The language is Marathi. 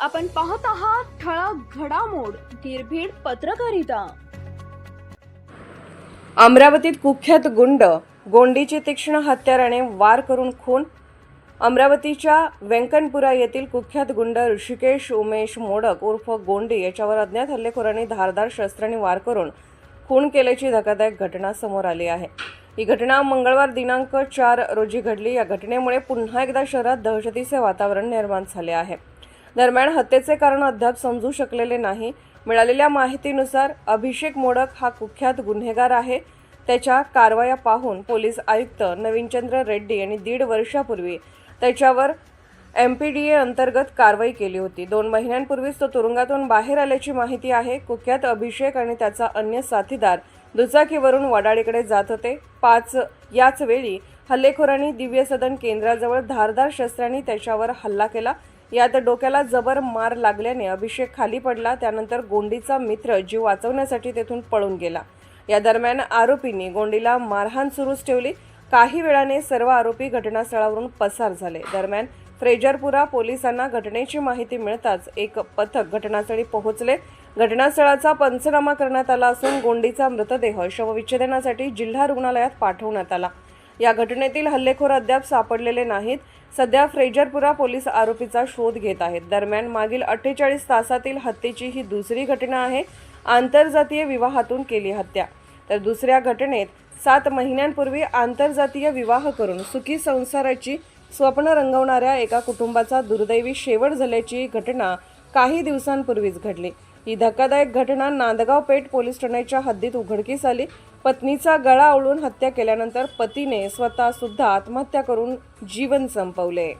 आपण पाहत आहात ठळक घडामोड निर्भीड पत्रकारिता. अमरावतीत कुख्यात गुंड गोंडीची तीक्ष्ण हत्याराने वार करून खून. अमरावतीच्या व्यंकनपुरा येथील कुख्यात गुंड ऋषिकेश उमेश मोडक उर्फ गोंडी याच्यावर अज्ञात हल्लेखोरांनी धारदार शस्त्राने वार करून खून केल्याची धक्कादायक घटना समोर आली आहे. ही घटना मंगळवार दिनांक चार रोजी घडली. या घटनेमुळे पुन्हा एकदा शहरात दहशतीचे वातावरण निर्माण झाले आहे. दरम्यान हत्येचे कारण अद्याप समजू शकलेले नाही. मिळालेल्या माहितीनुसार अभिषेक मोडक हा कुख्यात गुन्हेगार आहे. त्याच्या कारवाया पाहून पोलीस आयुक्त नवीनचंद्र रेड्डी यांनी दीड वर्षापूर्वी त्याच्यावर एम पी डी ए अंतर्गत कारवाई केली होती. दोन महिन्यांपूर्वीच तो तुरुंगातून बाहेर आल्याची माहिती आहे. कुख्यात अभिषेक आणि त्याचा अन्य साथीदार दुचाकीवरून वडाळीकडे जात होते. पाच याच वेळी हल्लेखोरांनी दिव्य सदन केंद्राजवळ धारदार शस्त्रांनी त्याच्यावर हल्ला केला. यात डोक्याला जबर मार लागल्याने अभिषेक खाली पडला त्यानंतर गोंडीचा मित्र जीव वाचवण्यासाठी तेथून पळून गेला. या दरम्यान आरोपींनी गोंडीला मारहाण सुरूच ठेवली. काही वेळाने सर्व आरोपी घटनास्थळावरून पसार झाले. दरम्यान फ्रेजरपुरा पोलिसांना घटनेची माहिती मिळताच एक पथक घटनास्थळी पोहोचले. घटनास्थळाचा पंचनामा करण्यात आला असून गोंडीचा मृतदेह शवविच्छेदनासाठी जिल्हा रुग्णालयात पाठवण्यात आला. या घटनेतील हल्लेखोर अद्याप सापडलेले नाहीत. सध्या फ्रेजरपुरा पोलीस आरोपीचा शोध घेत आहेत. दरम्यान मागील अठ्ठेचाळीस तासातील हत्येची ही दुसरी घटना आहे. आंतरजातीय विवाहातून केली हत्या. तर दुसऱ्या घटनेत सात महिन्यांपूर्वी आंतरजातीय विवाह करून सुखी संसाराची स्वप्न रंगवणाऱ्या एका कुटुंबाचा दुर्दैवी शेवट झाल्याची घटना काही दिवसांपूर्वीच घडली. ही धक्कादायक घटना नांदगाव पेठ पोलीस ठाण्याच्या हद्दीत उघडकीस आली. पत्नीचा गळा ओळून हत्या केल्यानंतर पतीने स्वतः सुद्धा आत्महत्या करून जीवन संपवले.